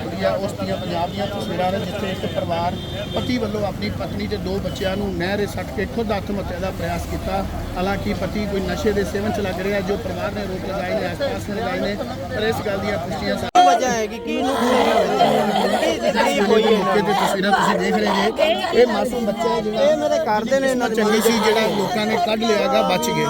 ਵਾਪਰੀ ਆ, ਉਸ ਦੀਆਂ ਪੰਜਾਬ ਦੀਆਂ ਤਸਵੀਰਾਂ ਨੇ, ਜਿੱਥੇ ਇੱਕ ਪਰਿਵਾਰ ਪਤੀ ਵੱਲੋਂ ਆਪਣੀ ਪਤਨੀ ਤੇ ਦੋ ਬੱਚਿਆਂ ਨੂੰ ਨਹਿਰੇ ਸੱਟ ਕੇ ਖੁਦ ਆਤਮ ਹੱਤਿਆ ਦਾ ਪ੍ਰਯਾਸ ਕੀਤਾ। ਹਾਲਾਂਕਿ ਪਤੀ ਕੋਈ ਨਸ਼ੇ ਦੇ ਸੇਵਨ ਚ ਲੱਗ ਰਿਹਾ, ਜੋ ਪਰਿਵਾਰ ਨੇ ਰੋਕ ਲਗਾਈ ਨੇ ਆਸ-ਪਾਸ ਨੇ ਲਗਾਈ ਨੇ। ਪਰ ਇਸ ਗੱਲ ਦੀਆਂ ਪੁਸ਼ਟੀਆਂ ਵਜ੍ਹਾ ਹੈਗੀ ਕੀ ਨੁਕਸਾਨ ਕੀ ਹੋਈ ਹੈ ਮੌਕੇ ਤੇ ਤਸਵੀਰਾਂ ਤੁਸੀਂ ਦੇਖ ਰਹੇ ਜੇ ਇਹ ਮਾਸੂਮ ਬੱਚਾ ਹੈ ਜਿਹੜਾ। ਇਹ ਮੇਰੇ ਘਰ ਦੇ ਨੇ ਇਹਨਾਂ ਦੇ ਚੰਗੀ ਸੀ ਜਿਹੜਾ ਲੋਕਾਂ ਨੇ ਕੱਢ ਲਿਆਗਾ ਬਚ ਗਏ।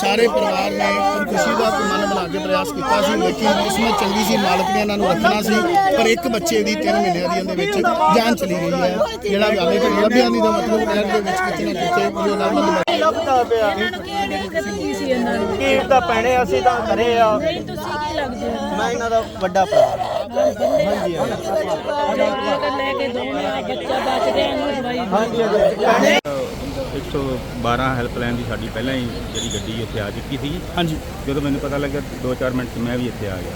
ਸਾਰੇ ਪਰਿਵਾਰ ਨੇ ਖੁਸ਼ੀ ਦਾ ਮਨ ਬਣਾ ਕੇ ਪ੍ਰਯਾਸ ਕੀਤਾ ਸੀ। ਲੇਕਿਨ ਕਿਸਮਤ ਚੰਗੀ ਸੀ ਮਾਲਕ ਨੇ ਇਹਨਾਂ ਨੂੰ ਰੱਖਣਾ ਸੀ। ਪਰ ਇੱਕ ਬੱਚੇ ਦੀ 3 ਮਹੀਨਿਆਂ ਦੀ ਇਹਦੇ ਵਿੱਚ ਜਾਨ ਚਲੀ ਗਈ ਹੈ। ਜਿਹੜਾ ਹਾਲੇ ਤੱਕ ਲੱਭਿਆ ਨਹੀਂ ਦਾ ਮਤਲਬ ਨਹਿਰ ਦੇ ਵਿੱਚ ਕਿਤੇ ਨਾ ਕਿਤੇ ਉਹਦੇ ਨਾਲ ਮਤਲਬ ਲੱਭਦਾ ਪਿਆ? ਇਹਨਾਂ ਨੂੰ ਕੀ ਦਿੱਕਤ ਕੀ ਸੀ ਇਹਨਾਂ ਨੂੰ? ਕੀ ਤਾਂ ਭੈਣੇ ਅਸੀਂ ਤਾਂ ਘਰੇ ਆ। ਮੈਂ ਇਹਨਾਂ ਦਾ ਵੱਡਾ ਭਰਾ ਹਾਂਜੀ ਲੈ ਕੇ ਦੋ ਮੇਰਾ ਬੱਚਾ ਬਚ ਗਿਆ ਇਹਨੂੰ ਦਵਾਈ ਹਾਂਜੀ ਭੈਣੇ 112 ਹੈਲਪਲਾਈਨ ਦੀ ਸਾਡੀ ਪਹਿਲਾਂ ਹੀ ਜਿਹੜੀ ਗੱਡੀ ਇੱਥੇ ਆ ਚੁੱਕੀ ਸੀ ਹਾਂਜੀ। ਜਦੋਂ ਮੈਨੂੰ ਪਤਾ ਲੱਗਿਆ 2-4 ਮਿੰਟ 'ਚ ਮੈਂ ਵੀ ਇੱਥੇ ਆ ਗਿਆ।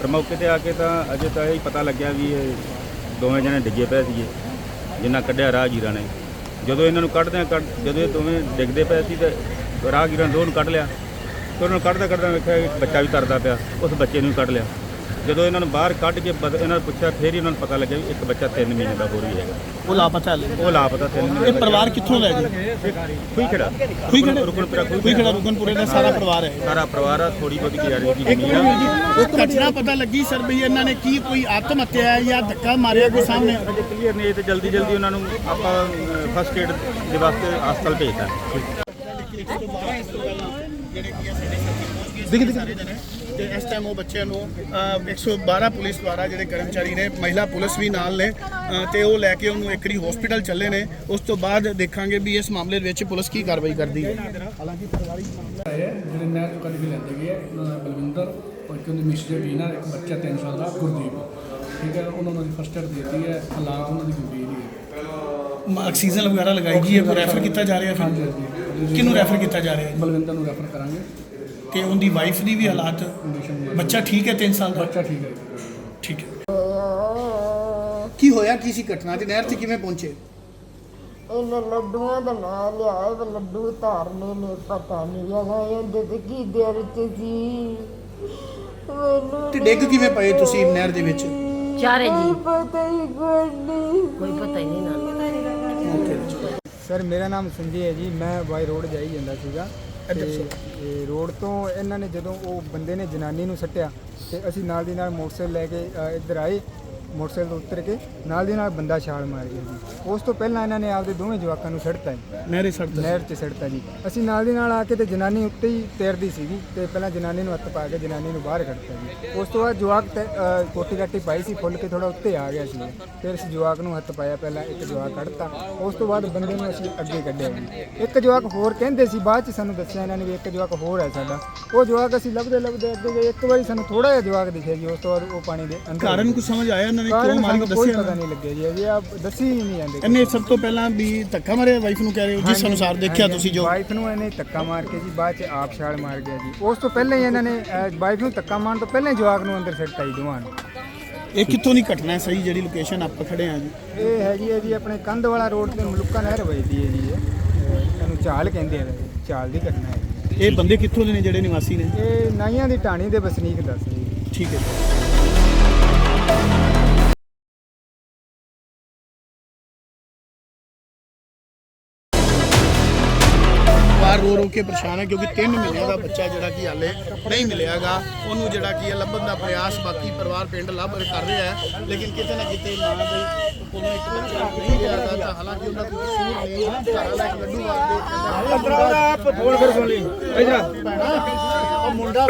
ਪਰ ਮੌਕੇ ਤੇ ਆ ਕੇ ਤਾਂ ਅਜੇ ਤਾਂ ਇਹ ਪਤਾ ਲੱਗਿਆ ਵੀ ਇਹ ਦੋਵੇਂ ਜਣੇ ਡਿੱਗੇ ਪਏ ਸੀਗੇ ਜਿੰਨਾ ਕੱਢਿਆ ਰਾਹਗੀਰਾਂ ਨੇ। ਜਦੋਂ ਇਹਨਾਂ ਨੂੰ ਕੱਢਦੇ ਆ ਕੱਢ ਜਦੋਂ ਇਹ ਦੋਵੇਂ ਡਿੱਗਦੇ ਪਏ ਸੀ ਤੇ ਰਾਹਗੀਰਾਂ ਨੂੰ ਕੱਢ ਲਿਆ। ਤੇ ਉਹਨਾਂ ਨੂੰ ਕੱਢਦਾ ਕੱਢਦਾ ਵੇਖਿਆ ਇੱਕ ਬੱਚਾ ਵੀ ਤਰਦਾ ਪਿਆ ਉਸ ਬੱਚੇ ਨੂੰ ਕੱਢ ਲਿਆ। ਜਦੋਂ ਇਹਨਾਂ ਨੂੰ ਬਾਹਰ ਕੱਢ ਕੇ ਬਦ- ਇਹਨਾਂ ਨੂੰ ਪੁੱਛਿਆ ਫੇਰ ਹੀ ਉਹਨਾਂ ਨੂੰ ਪਤਾ ਲੱਗਿਆ ਵੀ ਇੱਕ ਬੱਚਾ 3 ਮਹੀਨੇ ਦਾ ਹੋਰ ਵੀ ਹੈਗਾ। ਉਹ ਲਾਪਤਾ ਹੈ। ਉਹ ਲਾਪਤਾ 3 ਮਹੀਨੇ ਇਹ ਦਾ ਪਰਿਵਾਰ ਕਿੱਥੋਂ ਲੈ ਜੀ ਕੋਈ ਖੜਾ ਕੋਈ ਖੜਾ ਰੁਕਨਪੁਰਾ ਕੋਈ ਖੜਾ ਰੁਕਨਪੁਰੇ ਦਾ ਸਾਰਾ ਪਰਿਵਾਰ ਹੈ। ਸਾਰਾ ਪਰਿਵਾਰ ਆ ਥੋੜੀ ਬਹੁਤੀ ਗੁਜ਼ਾਰੀ ਦੀ ਜ਼ਮੀਨ ਆ। ਇੱਕ ਘਟਨਾ ਪਤਾ ਲੱਗੀ ਸਰ ਵੀ ਇਹਨਾਂ ਨੇ ਕੀ ਕੋਈ ਆਤਮ ਹੱਤਿਆ ਹੈ ਜਾਂ ਧੱਕਾ ਮਾਰਿਆ ਕੋਈ ਸਾਹਮਣੇ? ਅਜੇ ਕਲੀਅਰ ਨਹੀਂ ਇਹ ਤੇ ਜਲਦੀ ਜਲਦੀ ਉਹਨਾਂ ਨੂੰ ਆਪਾਂ ਫਸਟ ਏਡ ਦੇ ਵਾਸਤੇ ਹਸਪਤਾਲ ਭੇਜਤਾ। ਦਿਖ ਦਿਖ। ਤੇ ਇਸ ਟਾਈਮ ਉਹ ਬੱਚਿਆਂ ਨੂੰ ਅਹ, 112 ਪੁਲਿਸ ਦੁਆਰਾ ਜਿਹੜੇ ਕਰਮਚਾਰੀ ਨੇ ਮਹਿਲਾ ਪੁਲਿਸ ਵੀ ਨਾਲ ਨੇ ਅਹ, ਤੇ ਉਹ ਲੈ ਕੇ ਉਹਨੂੰ ਇੱਕੜੀ ਹਸਪੀਟਲ ਚੱਲੇ ਨੇ ਉਸ ਤੋਂ ਬਾਅਦ ਦੇਖਾਂਗੇ ਵੀ ਇਸ ਮਾਮਲੇ ਦੇ ਵਿੱਚ ਪੁਲਿਸ ਕੀ ਕਾਰਵਾਈ ਕਰਦੀ ਹੈ। ਹਾਲਾਂਕਿ ਪਰਿਵਾਰਿਕ ਮਾਮਲਾ ਹੈ ਜਿਹੜੇ ਨਹਿਰ ਤੋਂ ਕੱਢ ਕੇ ਲੈਂਦੇ ਗਏ ਆ, ਉਹਨਾਂ ਦਾ ਬਲਵਿੰਦਰ ਔਰ ਇੱਕ ਉਹਦੀ ਮਿਸ ਜਬੀਨਾ ਇੱਕ ਬੱਚਾ 3 ਸਾਲ ਦਾ ਗੁਰਦੀਪ। ਠੀਕ ਹੈ ਉਹਨਾਂ ਨੂੰ ਫਸਟ ਏਡ ਦਿੱਤੀ ਹੈ ਹਾਲਾਤ ਉਹਨਾਂ ਦੀ ਗੰਭੀਰ ਹੀ ਹੈ। ਆਕਸੀਜਨ ਵਗੈਰਾ ਲਗਾਈ ਗਈ ਹੈ ਰੈਫਰ ਕੀਤਾ ਜਾ ਰਿਹਾ ਹਾਂਜੀ ਫਿਰ ਹਾਂਜੀ। ਕਿਹਨੂੰ ਰੈਫਰ ਕੀਤਾ ਜਾ ਰਿਹਾ ਹੈ ਬਲਵਿੰਦਰ ਨੂੰ ਰੈਫਰ ਕਰਾਂਗੇ। ਤੇ ਉਹਦੀ ਵਾਈਫ ਦੀ ਵੀ ਹਾਲਾਤ? ਬੱਚਾ ਠੀਕ ਹੈ 3 ਸਾਲ ਦਾ? ਬੱਚਾ ਠੀਕ ਹੈ। ਠੀਕ ਹੈ। ਕੀ ਹੋਇਆ? ਕੀ ਸੀ ਘਟਨਾ? ਤੇ ਨਹਿਰ ਤੇ ਕਿਵੇਂ ਪਹੁੰਚੇ? ਇਹਨਾਂ ਲੱਡੂਆਂ ਦਾ ਨਾਂ ਲਿਆ ਇਹ ਲੱਡੂ ਧਾਰਨੇ ਨੇ ਪਤਾ ਨਹੀਂ ਹੈਗਾ ਇਹਦੇ ਤੇ ਕੀ ਦੇਰ ਚ ਸੀ? ਮੈਨੂੰ ਤੇ ਡਿੱਗ ਕਿਵੇਂ ਪਏ ਤੁਸੀਂ ਨਹਿਰ ਦੇ ਵਿੱਚ? ਚਾਰੇ ਜੀ ਪਤਾ ਹੀ ਕੋਈ ਨਹੀਂ ਕੋਈ ਪਤਾ ਹੀ ਨਹੀਂ ਨਾ ਸਰ ਮੇਰਾ ਨਾਮ ਸੰਜੇ ਹੈ ਜੀ। ਮੈਂ ਬਾਈ ਰੋਡ ਜਾਈ ਜਾਂਦਾ ਸੀਗਾ। ਤੇ ਰੋਡ ਤੋਂ ਇਹਨਾਂ ਨੇ ਜਦੋਂ ਉਹ ਬੰਦੇ ਨੇ ਜਨਾਨੀ ਨੂੰ ਸੱਟਿਆ ਤੇ ਅਸੀਂ ਨਾਲ ਦੀ ਨਾਲ ਮੋਟਰਸਾਈਕਲ ਲੈ ਕੇ ਅ, ਇੱਧਰ ਆਏ। ਮੋਟਰਸਾਈਕਲ ਤੋਂ ਉਤਰ ਕੇ ਨਾਲ ਦੀ ਨਾਲ ਬੰਦਾ ਛਾਲ ਮਾਰ ਗਿਆ ਜੀ। ਉਸ ਤੋਂ ਪਹਿਲਾਂ ਇਹਨਾਂ ਨੇ ਆਪਦੇ ਦੋਵੇਂ ਜਵਾਕਾਂ ਨੂੰ ਸੱਟਤਾ ਜੀ। ਨਹਿਰੇ ਸੜਕ ਨਹਿਰ 'ਚ ਸੱਟਤਾ ਜੀ। ਅਸੀਂ ਨਾਲ ਦੀ ਨਾਲ ਆ ਕੇ ਤੇ ਜਨਾਨੀ ਉੱਤੇ ਹੀ ਤੈਰਦੀ ਸੀਗੀ ਤੇ ਪਹਿਲਾਂ ਜਨਾਨੀ ਨੂੰ ਹੱਥ ਪਾ ਕੇ ਜਨਾਨੀ ਨੂੰ ਬਾਹਰ ਕੱਢਤਾ ਜੀ। ਉਸ ਤੋਂ ਬਾਅਦ ਜਵਾਕ ਤੈ- ਅ, ਕੋਟੀ ਕਾਟੀ ਪਾਈ ਸੀ ਫੁੱਲ ਕੇ ਥੋੜਾ ਉੱਤੇ ਆ ਗਿਆ ਸੀ। ਫਿਰ ਅਸੀਂ ਜਵਾਕ ਨੂੰ ਹੱਥ ਪਾਇਆ ਪਹਿਲਾਂ ਇੱਕ ਜਵਾਕ ਕੱਢਤਾ। ਉਸ ਤੋਂ ਬਾਅਦ ਬੰਦੇ ਨੂੰ ਅਸੀਂ ਅੱਗੇ ਕੱਢਿਆ ਜੀ। ਇੱਕ ਜਵਾਕ ਹੋਰ ਕਹਿੰਦੇ ਸੀ ਬਾਅਦ ਚ ਸਾਨੂੰ ਦੱਸਿਆ ਇਹਨਾਂ ਨੇ ਵੀ ਇੱਕ ਜਵਾਕ ਹੋਰ ਹੈ ਸਾਡਾ। ਉਹ ਜਵਾਕ ਅਸੀਂ ਲੱਭਦੇ ਲੱਭਦੇ ਅੱਗੇ ਗਏ। ਇੱਕ ਵਾਰੀ ਸਾਨੂੰ ਥੋੜਾ ਜਿਹਾ ਜਵਾਕ ਦਿਖਿਆ ਜੀ ਉਸ ਤੋਂ ਬਾਅਦ ਉਹ ਪਾਣੀ ਦੇ ਅੰਦਰ ਕਾਰਨ ਕੁਝ ਸਮਝ ਆਇਆ ਇਹਨਾਂ ਨੇ ਕਾਰਨ ਕਿਉਂ ਮਾਰੀ ਸਾਨੂੰ ਕੋਈ ਦੱਸਿਆ ਪਤਾ ਨਹੀਂ ਲੱਗਿਆ ਜੀ ਅਜੇ ਆ ਦੱਸੀ ਹੀ ਨਹੀਂ ਜਾਂਦੇ ਇਹਨੇ ਸਭ ਤੋਂ ਪਹਿਲਾਂ ਵੀ ਧੱਕਾ ਮਾਰਿਆ ਵਾਈਫ ਨੂੰ ਕਹਿ ਰਹੇ ਹੋ ਜਿਸ ਅਨੁਸਾਰ ਦੇਖਿਆ ਤੁਸੀਂ ਜੋ। ਵਾਈਫ ਨੂੰ ਇਹਨੇ ਧੱਕਾ ਮਾਰ ਕੇ ਜੀ ਬਾਅਦ ਚ ਆਪ ਛਾਲ ਮਾਰ ਗਿਆ ਜੀ। ਉਸ ਤੋਂ ਪਹਿਲਾਂ ਹੀ ਇਹਨਾਂ ਨੇ ਵਾਈਫ ਨੂੰ ਧੱਕਾ ਮਾਰਨ ਤੋਂ ਪਹਿਲਾਂ ਹੀ ਜਵਾਕ ਨੂੰ ਅੰਦਰ ਸੱਟਾਈ ਦੋਵਾਂ ਨੂੰ। ਇਹ ਕਿੱਥੋਂ ਦੀ ਘਟਨਾ ਹੈ ਸਹੀ ਜਿਹੜੀ ਲੋਕੇਸ਼ਨ ਆਪਾਂ ਖੜੇ ਆ ਜੀ? ਇਹ ਹੈਗੀ ਹੈ ਜੀ ਆਪਣੇ ਕੰਧ ਵਾਲਾ ਰੋਡ ਤੇ ਮਲੁੱਕਾ ਨਹਿਰ ਵਜਦੀ ਹੈ ਜੀ ਇਹ। ਅਹ ਇਹਨੂੰ ਚਾਲ ਕਹਿੰਦੇ ਆ ਵੈਸੇ, ਚਾਲ ਦੀ ਘਟਨਾ ਹੈ। ਜੀ। ਇਹ ਬੰਦੇ ਕਿੱਥੋਂ ਦੇ ਨੇ ਜਿਹੜੇ ਨਿਵਾਸੀ ਨੇ? ਇਹ ਨਾਈਆਂ ਦੀ ਢਾਣੀ ਦੇ ਵਸਨੀਕ ਦੱਸ ਜੀ ਠੀਕ ਹੈ ਜੀ। ਬਾਹਰ ਰੋ ਰੋ ਕੇ ਪਰੇਸ਼ਾਨ ਹੈ ਕਿਉਂਕਿ 3 ਮਹੀਨਿਆਂ ਦਾ ਬੱਚਾ ਜਿਹੜਾ ਕਿ ਹਾਲੇ ਨਹੀਂ ਮਿਲਿਆਗਾ ਉਹਨੂੰ ਜਿਹੜਾ ਕਿ ਹੈ ਲੱਭਣ ਦਾ ਪ੍ਰਯਾਸ ਬਾਕੀ ਪਰਿਵਾਰ ਪਿੰਡ ਲੱਭ ਕਰ ਰਿਹਾ ਹੈ ਲੇਕਿਨ ਕਿਤੇ ਨਾ ਕਿਤੇ ਮਾਂ ਦੇ ਕੋਲੋਂ ਇੱਕ ਬੱਚਾ ਨਹੀਂ ਮਿਲਿਆਗਾ ਤਾਂ ਹਾਲਾਂਕਿ ਉਹਨਾਂ ਕੋਈ ਕਸੂਰ ਨਹੀਂ ਘਰ ਵਾਲਾ ਇੱਕ ਲੱਡੂ ਵਾਸਤੇ ਆਪ ਫੋਨ ਕਰ ਸੁਣ ਲਈ। ਉਹ ਮੁੰਡਾ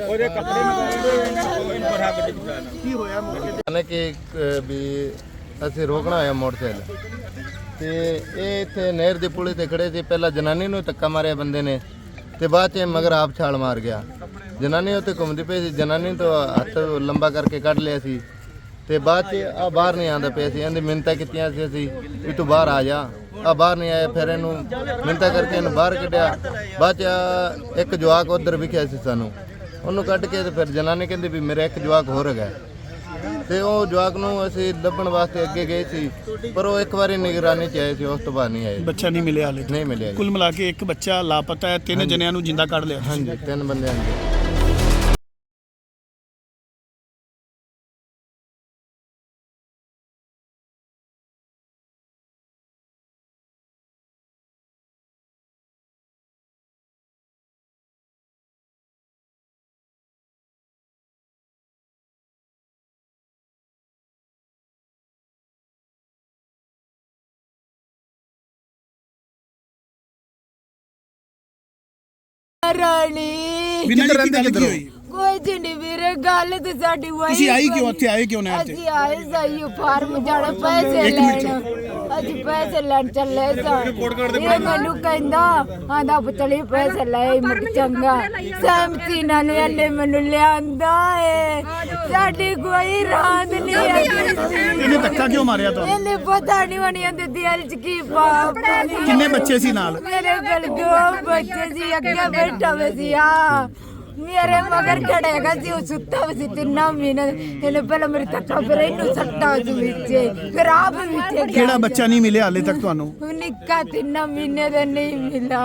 ਉਹਦੇ ਕੱਪੜੇ ਮਗਾਉਂਦੇ ਇਹਨੂੰ ਬੜਾ ਗੱਡੀ ਚਲਾਣਾ ਕੀ ਹੋਇਆ ਮੌਕੇ ਤੇ? ਨੇ ਕਿ ਇੱਕ, ਵੀ ਅਸੀਂ ਰੋਕਣਾ ਹੋਇਆ ਮੋਟਰਸਾਈਕਲ। ਤੇ ਇਹ ਇੱਥੇ ਨਹਿਰ ਦੇ ਪੁਲੇ ਤੇ ਖੜੇ ਸੀ ਪਹਿਲਾਂ ਜਨਾਨੀ ਨੂੰ ਧੱਕਾ ਮਾਰਿਆ ਬੰਦੇ ਨੇ ਤੇ ਬਾਅਦ ਚ ਇਹ ਮਗਰ ਆਪ ਛਾਲ ਮਾਰ ਗਿਆ। ਜਨਾਨੀ ਉੱਤੇ ਘੁੰਮਦੀ ਪਈ ਸੀ, ਜਨਾਨੀ ਤੋਂ ਹੱਥ ਲੰਬਾ ਕਰਕੇ ਕੱਢ ਲਿਆ ਸੀ ਤੇ ਬਾਅਦ ਚ ਆ ਬਾਹਰ ਨਹੀਂ ਆਂਦਾ ਪਿਆ ਸੀ ਇਹਦੀ ਮਿੰਤਾ ਕੀਤੀਆਂ ਸੀ ਅਸੀਂ ਵੀ ਤੂੰ ਬਾਹਰ ਆ ਜਾ। ਆ ਬਾਹਰ ਨਹੀਂ ਆਇਆ, ਫਿਰ ਇਹਨੂੰ ਮਿੰਤਾ ਕਰਕੇ ਇਹਨੂੰ ਬਾਹਰ ਕੱਢਿਆ। ਬਾਅਦ ਚ ਆਹ ਇੱਕ ਜਵਾਕ ਉਧਰ ਵਿਖਿਆ ਸੀ ਸਾਨੂੰ। ਉਹਨੂੰ ਕੱਢ ਕੇ ਤੇ ਫਿਰ ਜਨਾਨੀ ਕਹਿੰਦੀ ਵੀ ਮੇਰਾ ਇੱਕ ਜਵਾਕ ਹੋਰ ਹੈਗਾ। ਤੇ ਉਹ ਜਵਾਕ ਨੂੰ ਅਸੀਂ ਲੱਭਣ ਵਾਸਤੇ ਅੱਗੇ ਗਏ ਸੀ ਪਰ ਉਹ ਇੱਕ ਵਾਰੀ ਨਿਗਰਾਨੀ ਚ ਆਏ ਸੀ ਉਸ ਤੋਂ ਬਾਅਦ ਨਹੀਂ ਆਏ ਬੱਚਾ ਨਹੀਂ ਮਿਲਿਆ ਹਾਲੇ ਨਹੀਂ ਮਿਲਿਆ ਜੀ। ਕੁੱਲ ਮਿਲਾ ਕੇ ਇੱਕ ਬੱਚਾ ਲਾਪਤਾ ਹੈ ਤਿੰਨ ਜਣਿਆਂ ਨੂੰ ਜਿੰਦਾ ਕੱਢ ਲਿਆ ਤੁਸੀਂ। ਹਾਂਜੀ ਤਿੰਨ ਬੰਦੇ ਆਂਦੇ ಕರಳಿ ਕੋਈ ਜਿੰਨੀ ਵੀਰੇ ਗੱਲ ਤੇ ਸਾਡੀ ਵਾਈ ਤੁਸੀਂ ਆਈ ਕਿਉਂ? ਇੱਥੇ ਆਏ ਕਿਉਂ ਨਹਿਰ ਤੇ ਅਸੀਂ ਆਏ ਸਹੀ ਫਾਰਮ ਜਾਣਾ ਪੈਸੇ ਇੱਕ ਮਿੰਟ। ਲੈਣ। ਅਸੀਂ ਪੈਸੇ ਲੈਣ ਚੱਲੇ ਸਾਂ। ਇਹ ਮੈਨੂੰ ਕਹਿੰਦਾ ਆਂਦਾ ਪੁੱਤਲੀ ਪੈਸੇ ਲੈ ਮੁਕ ਚੰਗਾ। ਸਹਿਮਤੀ ਨਾਲ ਇਹਨੇ ਮੈਨੂੰ ਲਿਆਂਦਾ ਏ। ਸਾਡੀ ਕੋਈ ਰਾਤ ਨਹੀਂ ਹੈਗੀ। ਇਹਨੇ ਧੱਕਾ ਕਿਉਂ ਮਾਰਿਆ ਤੁਹਾਨੂੰ? ਇਹਨੇ ਪਤਾ ਨਹੀਂ ਵਣੀਆਂ ਦੇ ਦਿਲ ਚ ਕੀ ਪਾਪ ਕਿੰਨੇ ਬੱਚੇ ਸੀ ਨਾਲ? ਮੇਰੇ ਕੋਲ ਦੋ ਬੱਚੇ ਸੀ ਅੱਗੇ ਬੈਠਾ ਹੋਇਆ ਸੀ ਆ। ਮੇਰੇ ਮਗਰ ਖੜੇਗਾ ਸੀ ਉਹ ਸੁੱਤਾ ਹੋਇਆ ਸੀ ਤਿੰਨਾਂ ਮਹੀਨੇ ਇਹਨੇ ਪਹਿਲਾਂ ਮੇਰੇ ਧੱਕਾ ਫਿਰ ਇਹਨੂੰ ਸੱਟਾ ਸੀ ਵਿੱਚ। ਫਿਰ ਆਪ ਵਿੱਚ ਕਿਹੜਾ ਬੱਚਾ ਨਹੀਂ ਮਿਲਿਆ ਹਾਲੇ ਤੱਕ ਤੁਹਾਨੂੰ? ਨਿੱਕਾ ਤਿੰਨਾਂ ਮਹੀਨੇ ਦਾ ਨਹੀਂ ਮਿਲਾ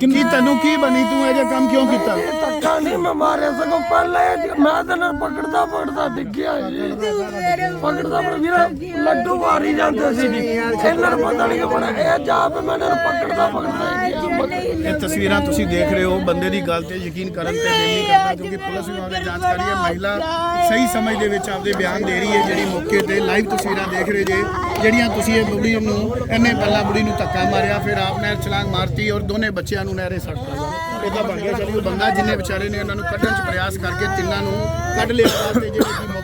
ਕੀ ਤੈਨੂੰ ਕੀ ਬਣੀ ਤੂੰ ਇਹ ਜਿਹਾ ਕੰਮ ਕਿਉਂ ਕੀਤਾ? ਧੱਕਾ ਨਹੀਂ ਮੈਂ ਮਾਰਿਆ ਸਗੋਂ ਪਹਿਲਾਂ ਮੈਂ ਤਾਂ ਨਾਲ ਪਕੜਦਾ ਪਕੜਦਾ ਡਿੱਗਿਆ ਜੀ ਪਕੜਦਾ ਪਰ ਵੀਰਾ ਲੱਡੂ ਮਾਰੀ ਜਾਂਦੇ ਸੀ। ਜੀ ਇਹਨਾਂ ਨੂੰ ਪਤਾ ਨਹੀਂ ਬਣਾ। ਇਹ ਜਾ ਕੇ ਮੈਂ ਇਹਨਾਂ ਨੂੰ ਪਕੜਦਾ ਪਕੜਦਾ ਇਹ ਤਸਵੀਰਾਂ ਤੁਸੀਂ ਦੇਖ ਰਹੇ ਹੋ ਬੰਦੇ ਦੀ ਗੱਲ ਤੇ ਯਕੀਨ ਕਰਨ ਤੇ ਦਿਲ ਨਹੀਂ ਕਰਦਾ ਕਿਉਂਕਿ ਪੁਲਿਸ ਵਿਭਾਗ ਨੇ ਜਾਂਚ ਕਰੀ ਹੈ ਮਹਿਲਾ ਸਹੀ ਸਮਝ ਦੇ ਵਿੱਚ ਆਪਦੇ ਬਿਆਨ ਦੇ ਰਹੀ ਹੈ ਜਿਹੜੀ ਮੌਕੇ ਤੇ ਲਾਈਵ ਤਸਵੀਰਾਂ ਦੇਖ ਰਹੇ ਜੇ ਜਿਹੜੀਆਂ ਤੁਸੀਂ ਇਹ ਬੁੜੀ ਨੂੰ ਇਹਨੇ ਪਹਿਲਾਂ ਬੁੜੀ ਨੂੰ ਧੱਕਾ ਮਾਰਿਆ ਫਿਰ ਆਪ ਨੇ ਛਲਾਂਗ ਮਾਰਤੀ ਔਰ ਦੋਨੇ ਬੱਚਿਆਂ ਨੂੰ ਨਹਿਰੇ ਸੱਟਤਾ ਇਹਦਾ ਬਣ ਗਿਆ ਚਲੀ ਉਹ ਬੰਦਾ ਜਿੰਨੇ ਵਿਚਾਰੇ ਨੇ ਉਹਨਾਂ ਨੂੰ ਕੱਢਣ ਚ ਪ੍ਰਯਾਸ ਕਰਕੇ ਤਿੰਨਾਂ ਨੂੰ ਕੱਢ ਲਿਆ ਵਾਸਤੇ ਜਿਹੜੇ ਮੌਕੇ